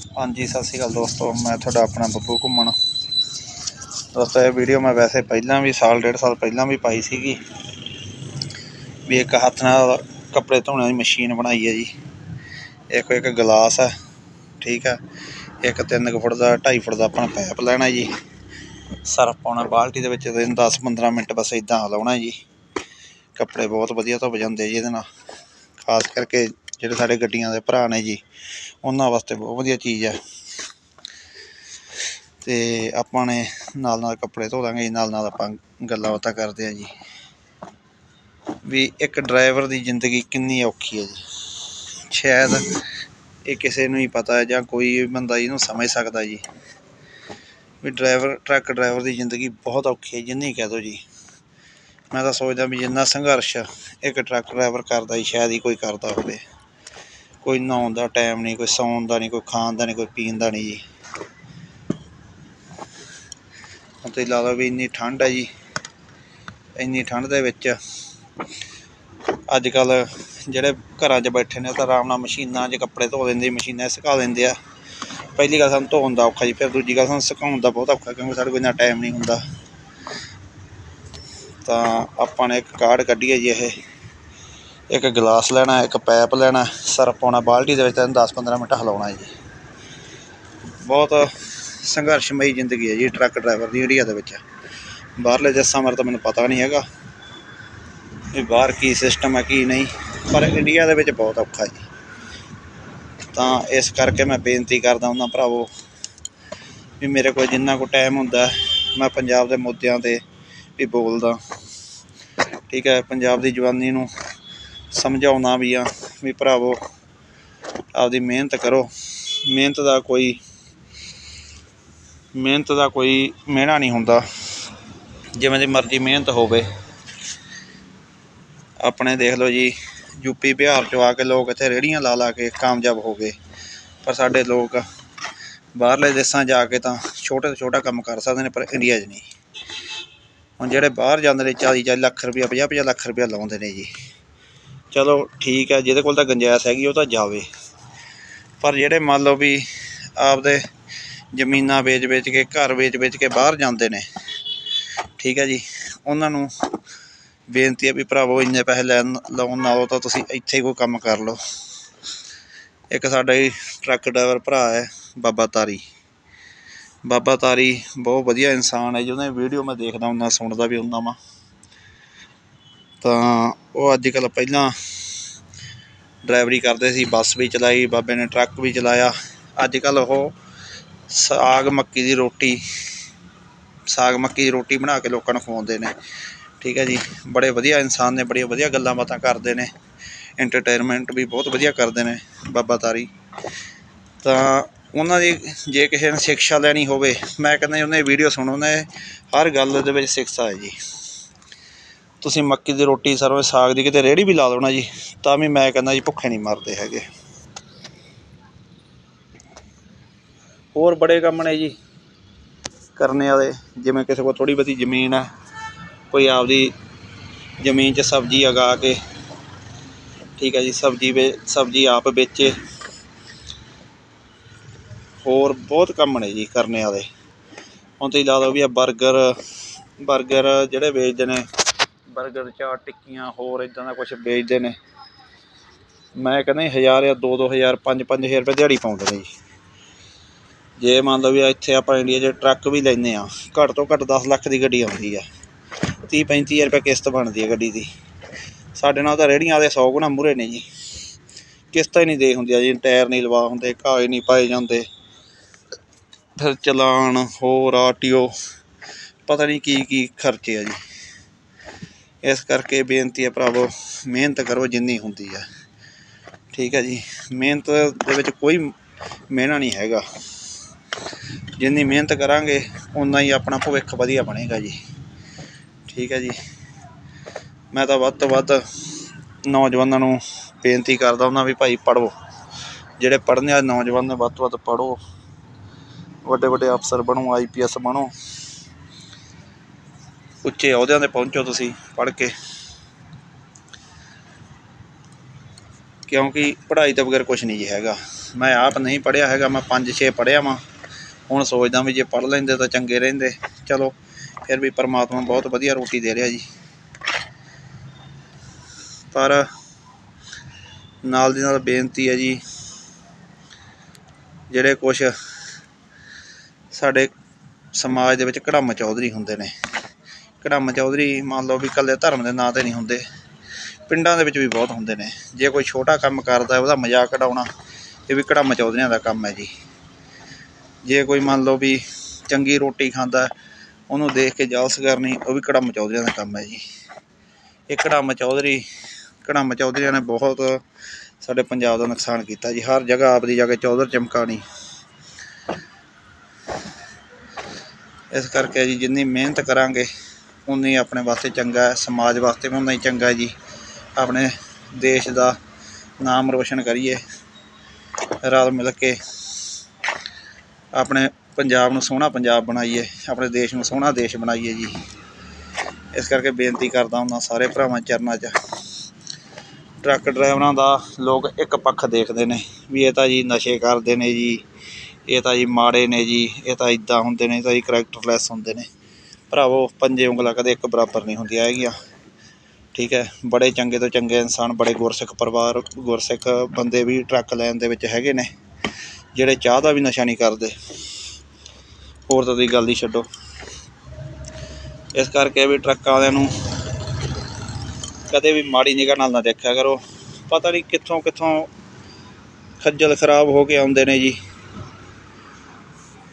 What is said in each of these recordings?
ਹਾਂਜੀ, ਸਤਿ ਸ਼੍ਰੀ ਅਕਾਲ ਦੋਸਤੋ। ਮੈਂ ਤੁਹਾਡਾ ਆਪਣਾ ਬੱਬੂ ਘੁੰਮਣ। ਦੋਸਤੋ, ਇਹ ਵੀਡੀਓ ਮੈਂ ਵੈਸੇ ਪਹਿਲਾਂ ਵੀ ਸਾਲ, ਡੇਢ ਸਾਲ ਪਹਿਲਾਂ ਵੀ ਪਾਈ ਸੀਗੀ। ਵੀ ਇੱਕ ਹੱਥ ਨਾਲ ਕੱਪੜੇ ਧੋਣ ਦੀ ਮਸ਼ੀਨ ਬਣਾਈ ਹੈ ਜੀ। ਇੱਕ ਇੱਕ ਗਲਾਸ ਹੈ, ਠੀਕ ਹੈ। ਇੱਕ 3 ਫੁੱਟ ਦਾ 2.5 ਫੁੱਟ ਦਾ ਆਪਣਾ ਪਾਈਪ ਲੈਣਾ ਜੀ। ਸਰਫ ਪਾਉਣਾ, ਬਾਲਟੀ ਦੇ ਵਿੱਚ ਤੇ 10 15 ਮਿੰਟ ਬਸ ਇਦਾਂ ਹਲਾਉਣਾ ਜੀ। ਕੱਪੜੇ ਬਹੁਤ ਵਧੀਆ ਧੁੱਪ ਜਾਂਦੇ ਜੀ ਇਹਦੇ ਨਾਲ। ਖਾਸ ਕਰਕੇ ਜਿਹੜੇ ਸਾਡੇ ਗੱਡੀਆਂ ਦੇ ਭਰਾ ਨੇ ਜੀ, ਉਹਨਾਂ ਵਾਸਤੇ ਬਹੁਤ ਵਧੀਆ ਚੀਜ਼ ਹੈ ਤੇ ਆਪਾਂ ਨੇ ਨਾਲ ਨਾਲ ਕੱਪੜੇ ਧੋ ਲਾਂਗੇ ਜੀ ਨਾਲ ਨਾਲ ਆਪਾਂ ਗੱਲਾਂ ਬਾਤਾਂ ਕਰਦੇ ਆ ਜੀ। ਵੀ ਇੱਕ ਡਰਾਈਵਰ ਦੀ ਜ਼ਿੰਦਗੀ ਕਿੰਨੀ ਔਖੀ ਹੈ ਜੀ। ਸ਼ਾਇਦ ਇਹ ਕਿਸੇ ਨੂੰ ਹੀ ਪਤਾ ਹੈ ਜਾਂ ਕੋਈ ਬੰਦਾ ਇਹਨੂੰ ਸਮਝ ਸਕਦਾ ਜੀ। ਵੀ ਡਰਾਈਵਰ, ਟਰੱਕ ਡਰਾਈਵਰ ਦੀ ਜ਼ਿੰਦਗੀ ਬਹੁਤ ਔਖੀ ਹੈ, ਜਿੰਨੀ ਕਹਿ ਦੋ ਜੀ। ਮੈਂ ਤਾਂ ਸੋਚਦਾ ਵੀ ਜਿੰਨਾ ਸੰਘਰਸ਼ ਇੱਕ ਟਰੱਕ ਡਰਾਈਵਰ ਕਰਦਾ ਜੀ, ਸ਼ਾਇਦ ਹੀ ਕੋਈ ਕਰਦਾ ਹੋਵੇ। ਕੋਈ ਨਹਾਉਣ ਦਾ ਟਾਈਮ ਨਹੀਂ, ਕੋਈ ਸੌਣ ਦਾ ਨਹੀਂ, ਕੋਈ ਖਾਣ ਦਾ ਨਹੀਂ, ਕੋਈ ਪੀਣ ਦਾ ਨਹੀਂ ਜੀ। ਤੁਸੀਂ ਲਾ ਲਓ ਵੀ ਇੰਨੀ ਠੰਡ ਹੈ ਜੀ, ਇੰਨੀ ਠੰਡ ਦੇ ਵਿੱਚ ਅੱਜ ਕੱਲ ਜਿਹੜੇ ਘਰਾਂ 'ਚ ਬੈਠੇ ਨੇ ਉਹ ਤਾਂ ਆਰਾਮ ਨਾਲ ਮਸ਼ੀਨਾਂ 'ਚ ਕੱਪੜੇ ਧੋ ਦਿੰਦੇ ਮਸ਼ੀਨਾਂ 'ਚ ਸੁਕਾ ਦਿੰਦੇ ਆ। ਪਹਿਲੀ ਗੱਲ ਸਾਨੂੰ ਧੋਣ ਦਾ ਔਖਾ ਜੀ, ਫਿਰ ਦੂਜੀ ਗੱਲ ਸਾਨੂੰ ਸੁਕਾਉਣ ਦਾ ਬਹੁਤ ਔਖਾ, ਕਿਉਂਕਿ ਸਾਡੇ ਕੋਲ ਇੰਨਾ ਟਾਈਮ ਨਹੀਂ ਹੁੰਦਾ। ਤਾਂ ਆਪਾਂ ਨੇ ਇੱਕ ਕਾਰਡ ਕੱਢੀ ਹੈ ਜੀ ਇਹ। ਇੱਕ ਗਲਾਸ ਲੈਣਾ, ਇੱਕ ਪੈਪ ਲੈਣਾ ਸਰਫ ਪਾਉਣਾ ਬਾਲਟੀ ਦੇ ਵਿੱਚ ਤਾਂ 10-15 ਮਿੰਟ ਹਿਲਾਉਣਾ ਜੀ। ਬਹੁਤ ਸੰਘਰਸ਼ਮਈ ਜ਼ਿੰਦਗੀ ਹੈ ਜੀ, ਟਰੱਕ ਡਰਾਈਵਰ ਦੀ ਇੰਡੀਆ ਦੇ ਵਿੱਚ। ਬਾਹਰਲੇ ਦੇਸ਼ਾਂ ਬਾਰੇ ਤਾਂ ਮੈਨੂੰ ਪਤਾ ਨਹੀਂ ਹੈਗਾ ਵੀ ਬਾਹਰ ਕੀ ਸਿਸਟਮ ਹੈ, ਕੀ ਨਹੀਂ। ਪਰ ਇੰਡੀਆ ਦੇ ਵਿੱਚ ਬਹੁਤ ਔਖਾ ਜੀ। ਤਾਂ ਇਸ ਕਰਕੇ ਮੈਂ ਬੇਨਤੀ ਕਰਦਾ ਉਹਨਾਂ ਭਰਾਵੋ ਵੀ ਮੇਰੇ ਕੋਲ ਜਿੰਨਾ ਕੁ ਟਾਈਮ ਹੁੰਦਾ, ਮੈਂ ਪੰਜਾਬ ਦੇ ਮੁੱਦਿਆਂ 'ਤੇ ਵੀ ਬੋਲਦਾ। ਠੀਕ ਹੈ, ਪੰਜਾਬ ਦੀ ਜਵਾਨੀ ਨੂੰ ਸਮਝਾਉਣਾ ਵੀ ਆ, ਵੀ ਭਰਾਵੋ, ਆਪਦੀ ਮਿਹਨਤ ਕਰੋ। ਮਿਹਨਤ ਦਾ ਕੋਈ, ਮਿਹਨਤ ਦਾ ਕੋਈ ਮਿਹਣਾ ਨਹੀਂ ਹੁੰਦਾ। ਜਿਵੇਂ ਦੀ ਮਰਜ਼ੀ ਮਿਹਨਤ ਹੋਵੇ। ਆਪਣੇ ਦੇਖ ਲਓ ਜੀ ਯੂਪੀ ਬਿਹਾਰ ਚੋਂ ਆ ਕੇ ਲੋਕ ਇੱਥੇ ਰੇੜੀਆਂ ਲਾ ਲਾ ਕੇ ਕਾਮਯਾਬ ਹੋ ਗਏ। ਪਰ ਸਾਡੇ ਲੋਕ ਬਾਹਰਲੇ ਦੇਸ਼ਾਂ ਜਾ ਕੇ ਤਾਂ ਛੋਟੇ ਤੋਂ ਛੋਟਾ ਕੰਮ ਕਰ ਸਕਦੇ ਨੇ, ਪਰ ਇੰਡੀਆ 'ਚ ਨਹੀਂ। ਹੁਣ ਜਿਹੜੇ ਬਾਹਰ ਜਾਂਦੇ ਨੇ 40 40 ਲੱਖ ਰੁਪਇਆ 50 50 ਲੱਖ ਰੁਪਇਆ ਲਾਉਂਦੇ ਨੇ ਜੀ। ਚਲੋ ਠੀਕ ਹੈ, ਜਿਹਦੇ ਕੋਲ ਤਾਂ ਗੁੰਜਾਇਸ਼ ਹੈਗੀ, ਉਹ ਤਾਂ ਜਾਵੇ। ਪਰ ਜਿਹੜੇ ਮੰਨ ਲਓ ਵੀ ਆਪਦੇ ਜ਼ਮੀਨਾਂ ਵੇਚ ਵੇਚ ਕੇ, ਘਰ ਵੇਚ ਵੇਚ ਕੇ ਬਾਹਰ ਜਾਂਦੇ ਨੇ, ਠੀਕ ਹੈ ਜੀ, ਉਹਨਾਂ ਨੂੰ ਬੇਨਤੀ ਹੈ ਵੀ ਭਰਾਵੋ, ਇੰਨੇ ਪੈਸੇ ਲੈਣ ਲਾਉਣ ਨਾਲੋਂ ਤਾਂ ਤੁਸੀਂ ਇੱਥੇ ਹੀ ਕੋਈ ਕੰਮ ਕਰ ਲਓ। ਇੱਕ ਸਾਡਾ ਹੀ ਟਰੱਕ ਡਰਾਈਵਰ ਭਰਾ ਹੈ, ਬਾਬਾ ਤਾਰੀ। ਬਾਬਾ ਤਾਰੀ ਬਹੁਤ ਵਧੀਆ ਇਨਸਾਨ ਹੈ ਜਿਹਨੇ ਵੀਡੀਓ ਮੈਂ ਦੇਖਦਾ ਹੁੰਦਾ, ਸੁਣਦਾ ਵੀ ਹੁੰਦਾ ਵਾਂ। ਤਾਂ ਉਹ ਅੱਜ ਕੱਲ੍ਹ ਪਹਿਲਾਂ ਡਰਾਈਵਰੀ ਕਰਦੇ ਸੀ, ਬੱਸ ਵੀ ਚਲਾਈ, ਬਾਬੇ ਨੇ ਟਰੱਕ ਵੀ ਚਲਾਇਆ। ਅੱਜ ਕੱਲ੍ਹ ਉਹ ਸਾਗ ਮੱਕੀ ਦੀ ਰੋਟੀ, ਸਾਗ ਮੱਕੀ ਦੀ ਰੋਟੀ ਬਣਾ ਕੇ ਲੋਕਾਂ ਨੂੰ ਖਵਾਉਂਦੇ ਨੇ। ਠੀਕ ਹੈ ਜੀ, ਬੜੇ ਵਧੀਆ ਇਨਸਾਨ ਨੇ, ਬੜੀਆਂ ਵਧੀਆ ਗੱਲਾਂ ਬਾਤਾਂ ਕਰਦੇ ਨੇ। ਐਂਟਰਟੇਨਮੈਂਟ ਵੀ ਬਹੁਤ ਵਧੀਆ ਕਰਦੇ ਨੇ, ਬਾਬਾ ਤਾਰੀ। ਤਾਂ ਉਹਨਾਂ ਦੀ ਜੇ ਕਿਸੇ ਨੇ ਸਿੱਖਿਆ ਲੈਣੀ ਹੋਵੇ, ਮੈਂ ਕਹਿੰਦਾ ਉਹਨਾਂ ਦੀ ਵੀਡੀਓ ਸੁਣੋ ਨੇ ਹਰ ਗੱਲ ਦੇ ਵਿੱਚ ਸਿੱਖਿਆ ਹੈ ਜੀ। ਤੁਸੀਂ ਮੱਕੀ ਦੀ ਰੋਟੀ ਸਰੋਂ ਸਾਗ ਦੀ ਕਿਤੇ ਰੇੜੀ ਵੀ ਲਾ ਲਓ ਨਾ ਜੀ, ਤਾਂ ਵੀ ਮੈਂ ਕਹਿੰਦਾ ਜੀ ਭੁੱਖੇ ਨਹੀਂ ਮਰਦੇ ਹੈਗੇ। ਹੋਰ ਬੜੇ ਕੰਮ ਨੇ ਜੀ ਕਰਨੇ ਵਾਲੇ, ਜਿਵੇਂ ਕਿਸੇ ਕੋਲ ਥੋੜੀ ਬਹੁਤੀ ਜ਼ਮੀਨ ਹੈ, ਕੋਈ ਆਪਦੀ ਜ਼ਮੀਨ 'ਚ ਸਬਜ਼ੀ ਉਗਾ ਕੇ, ਠੀਕ ਹੈ ਜੀ, ਸਬਜ਼ੀ ਵੇ, ਸਬਜ਼ੀ ਆਪ ਵੇਚੇ। ਹੋਰ ਬਹੁਤ ਕੰਮ ਨੇ ਜੀ ਕਰਨੇ ਵਾਲੇ। ਹੁਣ ਤੁਸੀਂ ਲਾ ਲਓ ਵੀ ਆ 버ਗਰ 버ਗਰ ਜਿਹੜੇ ਵੇਚਦੇ ਨੇ 버ਗਰ ਚਾਟ ਟਿੱਕੀਆਂ, ਹੋਰ ਇਦਾਂ ਦਾ ਕੁਝ ਵੇਚਦੇ ਨੇ। ਮੈਂ ਕਹਿੰਦਾ ਹਜ਼ਾਰ ਜਾਂ ਦੋ ਦੋ ਹਜ਼ਾਰ ਪੰਜ ਪੰਜ ਹਜ਼ਾਰ ਰੁਪਏ ਦਿਹਾੜੀ ਪਾਉਂਦੇ ਨੇ ਜੀ। ਜੇ ਮੰਨ ਲਓ ਵੀ ਇੱਥੇ ਆਪਾਂ ਇੰਡੀਆ 'ਚ ਟਰੱਕ ਵੀ ਲੈਂਦੇ ਆ ਘੱਟ ਤੋਂ ਘੱਟ 10 ਲੱਖ ਦੀ ਗੱਡੀ ਆਉਂਦੀ ਆ। ਤੀਹ ਪੈਂਤੀ ਹਜ਼ਾਰ ਰੁਪਏ ਕਿਸ਼ਤ ਬਣਦੀ ਹੈ ਗੱਡੀ ਦੀ। ਸਾਡੇ ਨਾਲ ਤਾਂ ਰੇਹੜੀਆਂ ਵਾਲੇ 100 ਗੁਣਾ ਮੂਹਰੇ ਨੇ ਜੀ। ਕਿਸ਼ਤਾਂ ਹੀ ਨਹੀਂ ਦੇ ਹੁੰਦੀਆਂ ਜੀ, ਟਾਇਰ ਨਹੀਂ ਲਵਾ ਹੁੰਦੇ, ਘਾਹ ਨਹੀਂ ਪਾਏ ਜਾਂਦੇ। ਫਿਰ ਚਲਾਨ, ਹੋਰ ਆਰਟੀਓ ਪਤਾ ਨਹੀਂ ਕੀ ਕੀ ਖਰਚੇ ਆ ਜੀ। ਇਸ ਕਰਕੇ ਬੇਨਤੀ ਹੈ ਭਰਾਵੋ, ਮਿਹਨਤ ਕਰੋ ਜਿੰਨੀ ਹੁੰਦੀ ਹੈ। ਠੀਕ ਹੈ ਜੀ, ਮਿਹਨਤ ਦੇ ਵਿੱਚ ਕੋਈ ਮਿਹਣਾ ਨਹੀਂ ਹੈਗਾ। ਜਿੰਨੀ ਮਿਹਨਤ ਕਰਾਂਗੇ ਉਨਾ ਹੀ ਆਪਣਾ ਭਵਿੱਖ ਵਧੀਆ ਬਣੇਗਾ ਜੀ। ਠੀਕ ਹੈ ਜੀ। ਮੈਂ ਤਾਂ ਵੱਧ ਤੋਂ ਵੱਧ ਨੌਜਵਾਨਾਂ ਨੂੰ ਬੇਨਤੀ ਕਰਦਾ ਹੁੰਦਾ ਵੀ ਭਾਈ ਪੜ੍ਹੋ। ਜਿਹੜੇ ਪੜ੍ਹਨੇ ਆ ਨੌਜਵਾਨ ਨੇ ਵੱਧ ਤੋਂ ਵੱਧ ਪੜ੍ਹੋ। ਵੱਡੇ ਵੱਡੇ ਅਫਸਰ ਬਣੋ ਆਈਪੀਐਸ ਬਣੋ। ਉੱਚੇ ਅਹੁਦਿਆਂ 'ਤੇ ਪਹੁੰਚੋ ਤੁਸੀਂ, ਪੜ੍ਹ ਕੇ। ਕਿਉਂਕਿ ਪੜ੍ਹਾਈ ਤੋਂ ਬਗੈਰ ਕੁਝ ਨਹੀਂ ਜੀ ਹੈਗਾ। ਮੈਂ ਆਪ ਨਹੀਂ ਪੜ੍ਹਿਆ ਹੈਗਾ, ਮੈਂ 5-6 ਪੜ੍ਹਿਆ ਵਾਂ। ਹੁਣ ਸੋਚਦਾ ਵੀ ਜੇ ਪੜ੍ਹ ਲੈਂਦੇ ਤਾਂ ਚੰਗੇ ਰਹਿੰਦੇ। ਚਲੋ, ਫਿਰ ਵੀ ਪਰਮਾਤਮਾ ਬਹੁਤ ਵਧੀਆ ਰੋਟੀ ਦੇ ਰਿਹਾ ਜੀ। ਪਰ ਨਾਲ ਦੀ ਨਾਲ ਬੇਨਤੀ ਹੈ ਜੀ, ਜਿਹੜੇ ਕੁਝ ਸਾਡੇ ਸਮਾਜ ਦੇ ਵਿੱਚ ਕੜਮ ਚੌਧਰੀ ਹੁੰਦੇ ਨੇ ਕੜਮ ਚੌਧਰੀ ਮੰਨ ਲਓ ਵੀ ਇਕੱਲੇ ਧਰਮ ਦੇ ਨਾਂ ਤੇ ਨਹੀਂ ਹੁੰਦੇ। ਪਿੰਡਾਂ ਦੇ ਵਿੱਚ ਵੀ ਬਹੁਤ ਹੁੰਦੇ ਨੇ। ਜੇ ਕੋਈ ਛੋਟਾ ਕੰਮ ਕਰਦਾ ਉਹਦਾ ਮਜ਼ਾਕ ਉਡਾਉਣਾ ਇਹ ਵੀ ਕੜਮ ਚੌਧਰੀਆਂ ਦਾ ਕੰਮ ਹੈ ਜੀ। ਜੇ ਕੋਈ ਮੰਨ ਲਓ ਵੀ ਚੰਗੀ ਰੋਟੀ ਖਾਂਦਾ, ਉਹਨੂੰ ਦੇਖ ਕੇ ਜਲਸ ਕਰਨੀ ਉਹ ਵੀ ਕੜਮ ਚੌਧਰੀਆਂ ਦਾ ਕੰਮ ਹੈ ਜੀ। ਇਹ ਕੜਮ ਚੌਧਰੀ ਕੜਮ ਚੌਧਰੀਆਂ ਨੇ ਬਹੁਤ ਸਾਡੇ ਪੰਜਾਬ ਦਾ ਨੁਕਸਾਨ ਕੀਤਾ ਜੀ। ਹਰ ਜਗ੍ਹਾ ਆਪਦੀ ਜਾ ਕੇ ਚੌਧਰ ਚਮਕਾਣੀ ਇਸ ਕਰਕੇ ਜੀ ਜਿੰਨੀ ਮਿਹਨਤ ਕਰਾਂਗੇ ਉਨੀ ਆਪਣੇ ਵਾਸਤੇ ਚੰਗਾ ਸਮਾਜ ਵਾਸਤੇ ਵੀ ਉਨਾ ਹੀ ਚੰਗਾ ਜੀ। ਆਪਣੇ ਦੇਸ਼ ਦਾ ਨਾਮ ਰੋਸ਼ਨ ਕਰੀਏ, ਰਲ ਮਿਲ ਕੇ ਆਪਣੇ ਪੰਜਾਬ ਨੂੰ ਸੋਹਣਾ ਪੰਜਾਬ ਬਣਾਈਏ, ਆਪਣੇ ਦੇਸ਼ ਨੂੰ ਸੋਹਣਾ ਦੇਸ਼ ਬਣਾਈਏ ਜੀ। ਇਸ ਕਰਕੇ ਬੇਨਤੀ ਕਰਦਾ ਹਾਂ ਸਾਰੇ ਭਰਾਵਾਂ ਚਰਨਾਂ 'ਚ। ਟਰੱਕ ਡਰਾਈਵਰਾਂ ਦਾ ਲੋਕ ਇੱਕ ਪੱਖ ਦੇਖਦੇ ਨੇ ਵੀ ਇਹ ਤਾਂ ਜੀ ਨਸ਼ੇ ਕਰਦੇ ਨੇ ਜੀ, ਇਹ ਤਾਂ ਜੀ ਮਾੜੇ ਨੇ ਜੀ, ਇਹ ਤਾਂ ਇਦਾਂ ਹੁੰਦੇ ਨੇ, ਇਹ ਤਾਂ ਜੀ ਕਰੈਕਟਰਲੈਸ ਹੁੰਦੇ ਨੇ। ਭਰਾਵੋ, ਪੰਜੇ ਉਂਗਲਾਂ ਕਦੇ ਇੱਕ ਬਰਾਬਰ ਨਹੀਂ ਹੁੰਦੀਆਂ ਹੈਗੀਆਂ। ਠੀਕ ਹੈ, ਬੜੇ ਚੰਗੇ ਤੋਂ ਚੰਗੇ ਇਨਸਾਨ, ਬੜੇ ਗੁਰਸਿੱਖ ਪਰਿਵਾਰ, ਗੁਰਸਿੱਖ ਬੰਦੇ ਵੀ ਟਰੱਕ ਲੈਣ ਦੇ ਵਿੱਚ ਹੈਗੇ ਨੇ, ਜਿਹੜੇ ਚਾਹ ਦਾ ਵੀ ਨਸ਼ਾ ਨਹੀਂ ਕਰਦੇ। ਹੋਰ ਤਾਂ ਦੀ ਗੱਲ ਹੀ ਛੱਡੋ। ਇਸ ਕਰਕੇ ਵੀ ਟਰੱਕ ਵਾਲਿਆਂ ਨੂੰ ਕਦੇ ਵੀ ਮਾੜੀ ਨਿਗਾਹ ਨਾਲ ਨਾ ਦੇਖਿਆ ਕਰੋ। ਪਤਾ ਨਹੀਂ ਕਿੱਥੋਂ ਕਿੱਥੋਂ ਖੱਜਲ ਖਰਾਬ ਹੋ ਕੇ ਆਉਂਦੇ ਨੇ ਜੀ।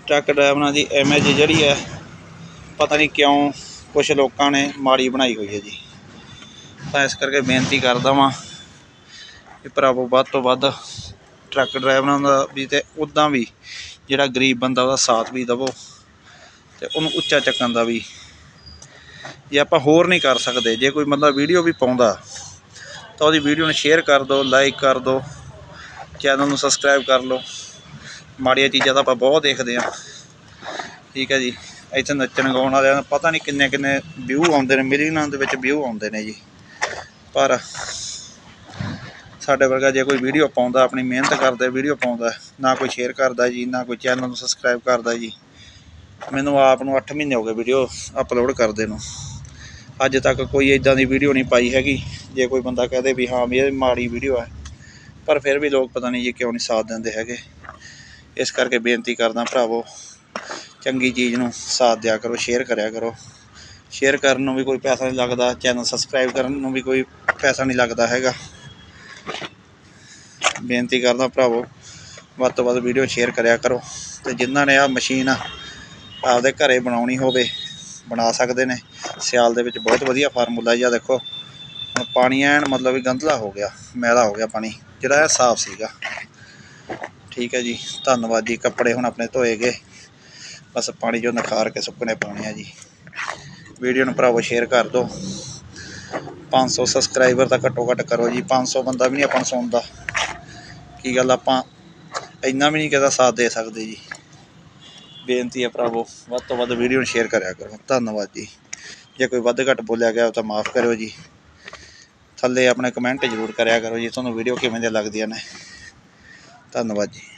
ਟਰੱਕ ਡਰਾਈਵਰਾਂ ਦੀ ਇਮੇਜ ਜਿਹੜੀ ਹੈ ਪਤਾ ਨਹੀਂ ਕਿਉਂ ਕੁਝ ਲੋਕਾਂ ਨੇ ਮਾੜੀ ਬਣਾਈ ਹੋਈ ਹੈ ਜੀ। ਤਾਂ ਇਸ ਕਰਕੇ ਬੇਨਤੀ ਕਰਦਾ ਵਾਂ ਕਿ ਭਰਾਵੋ, ਵੱਧ ਤੋਂ ਵੱਧ ਟਰੱਕ ਡਰਾਈਵਰਾਂ ਦਾ ਵੀ ਤੇ ਉੱਦਾਂ ਵੀ ਜਿਹੜਾ ਗਰੀਬ ਬੰਦਾ ਉਹਦਾ ਸਾਥ ਵੀ ਦਵੋ ਤੇ ਉਹਨੂੰ ਉੱਚਾ ਚੱਕਣ ਦਾ ਵੀ। ਜੇ ਆਪਾਂ ਹੋਰ ਨਹੀਂ ਕਰ ਸਕਦੇ, ਜੇ ਕੋਈ ਮਤਲਬ ਵੀਡੀਓ ਵੀ ਪਾਉਂਦਾ ਤਾਂ ਉਹਦੀ ਵੀਡੀਓ ਨੂੰ ਸ਼ੇਅਰ ਕਰ ਦਿਓ, ਲਾਈਕ ਕਰ ਦਿਓ, ਚੈਨਲ ਨੂੰ ਸਬਸਕ੍ਰਾਈਬ ਕਰ ਲਓ। ਮਾੜੀਆਂ ਚੀਜ਼ਾਂ ਤਾਂ ਆਪਾਂ ਬਹੁਤ ਦੇਖਦੇ ਹਾਂ। ਠੀਕ ਹੈ ਜੀ। ਇੱਥੇ ਨੱਚਣ ਗਾਉਣ ਵਾਲਿਆਂ ਨੂੰ ਪਤਾ ਨਹੀਂ ਕਿੰਨੇ ਕਿੰਨੇ ਵਿਊ ਆਉਂਦੇ ਨੇ ਮਿਲੀਅਨਾਂ ਦੇ ਵਿੱਚ ਵਿਊ ਆਉਂਦੇ ਨੇ ਜੀ। ਪਰ ਸਾਡੇ ਵਰਗਾ ਜੇ ਕੋਈ ਵੀਡੀਓ ਪਾਉਂਦਾ, ਆਪਣੀ ਮਿਹਨਤ ਕਰਦਾ ਵੀਡੀਓ ਪਾਉਂਦਾ, ਨਾ ਕੋਈ ਸ਼ੇਅਰ ਕਰਦਾ ਜੀ, ਨਾ ਕੋਈ ਚੈਨਲ ਨੂੰ ਸਬਸਕ੍ਰਾਈਬ ਕਰਦਾ ਜੀ, ਮੈਨੂੰ ਆਪ ਨੂੰ 8 ਮਹੀਨੇ ਹੋ ਗਏ ਵੀਡੀਓ ਅਪਲੋਡ ਕਰਦੇ ਨੂੰ। ਅੱਜ ਤੱਕ ਕੋਈ ਇਦਾਂ ਦੀ ਵੀਡੀਓ ਨਹੀਂ ਪਾਈ ਹੈਗੀ, ਜੇ ਕੋਈ ਬੰਦਾ ਕਹਦੇ ਵੀ ਹਾਂ ਵੀ ਇਹ ਮਾੜੀ ਵੀਡੀਓ ਹੈ ਪਰ ਫਿਰ ਵੀ ਲੋਕ ਪਤਾ ਨਹੀਂ ਜੀ ਕਿਉਂ ਨਹੀਂ ਸਾਥ ਦਿੰਦੇ ਹੈਗੇ। ਇਸ ਕਰਕੇ ਬੇਨਤੀ ਕਰਦਾ ਭਰਾਵੋ ਚੰਗੀ ਚੀਜ਼ ਨੂੰ ਸਾਥ ਦਿਆ ਕਰੋ ਸ਼ੇਅਰ ਕਰਿਆ ਕਰੋ। ਸ਼ੇਅਰ ਕਰਨ ਨੂੰ ਵੀ ਕੋਈ ਪੈਸਾ ਨਹੀਂ ਲੱਗਦਾ ਚੈਨਲ ਸਬਸਕ੍ਰਾਈਬ ਕਰਨ ਨੂੰ ਵੀ ਕੋਈ ਪੈਸਾ ਨਹੀਂ ਲੱਗਦਾ ਹੈਗਾ। ਬੇਨਤੀ ਕਰਦਾ ਭਰਾਵੋ, ਵੱਧ ਤੋਂ ਵੱਧ ਵੀਡੀਓ ਸ਼ੇਅਰ ਕਰਿਆ ਕਰੋ। ਤੇ ਜਿਨ੍ਹਾਂ ਨੇ ਆ ਮਸ਼ੀਨ ਆਪਦੇ ਘਰੇ ਬਣਾਉਣੀ ਹੋਵੇ, ਬਣਾ ਸਕਦੇ ਨੇ। ਸਿਆਲ ਦੇ ਵਿੱਚ ਬਹੁਤ ਵਧੀਆ ਫਾਰਮੂਲਾ ਜੀ ਆ ਦੇਖੋ। ਹੁਣ ਪਾਣੀ ਐਨ ਮਤਲਬ ਵੀ ਗੰਧਲਾ ਹੋ ਗਿਆ ਮੈਲਾ ਹੋ ਗਿਆ ਪਾਣੀ, ਜਿਹੜਾ ਇਹ ਸਾਫ਼ ਸੀਗਾ। ਠੀਕ ਹੈ ਜੀ, ਧੰਨਵਾਦ ਜੀ, ਕੱਪੜੇ ਹੁਣ ਆਪਣੇ ਧੋਏ ਗਏ। ਬਸ ਪਾਣੀ ਚੋਂ ਨਿਖਾਰ ਕੇ ਸੁੱਕਣੇ ਪਾਉਣੇ ਆ ਜੀ। ਵੀਡੀਓ ਨੂੰ ਭਰਾਵੋ ਸ਼ੇਅਰ ਕਰ ਦਿਓ। 500 ਸਬਸਕ੍ਰਾਈਬਰ ਤਾਂ ਘੱਟੋ ਘੱਟ ਕਰੋ ਜੀ। 500 ਬੰਦਾ ਵੀ ਨਹੀਂ ਆਪਾਂ ਨੂੰ ਸੁਣਦਾ। ਕੀ ਗੱਲ ਆਪਾਂ ਇੰਨਾ ਵੀ ਨਹੀਂ ਕਿਹਦਾ ਸਾਥ ਦੇ ਸਕਦੇ ਜੀ। ਬੇਨਤੀ ਹੈ ਭਰਾਵੋ, ਵੱਧ ਤੋਂ ਵੱਧ ਵੀਡੀਓ ਨੂੰ ਸ਼ੇਅਰ ਕਰਿਆ ਕਰੋ। ਧੰਨਵਾਦ ਜੀ। ਜੇ ਕੋਈ ਵੱਧ ਘੱਟ ਬੋਲਿਆ ਗਿਆ ਤਾਂ ਮਾਫ ਕਰਿਓ ਜੀ। ਥੱਲੇ ਆਪਣੇ ਕਮੈਂਟ ਜ਼ਰੂਰ ਕਰਿਆ ਕਰੋ ਜੀ, ਤੁਹਾਨੂੰ ਵੀਡੀਓ ਕਿਵੇਂ ਦੀਆਂ ਲੱਗਦੀਆਂ ਨੇ। ਧੰਨਵਾਦ ਜੀ।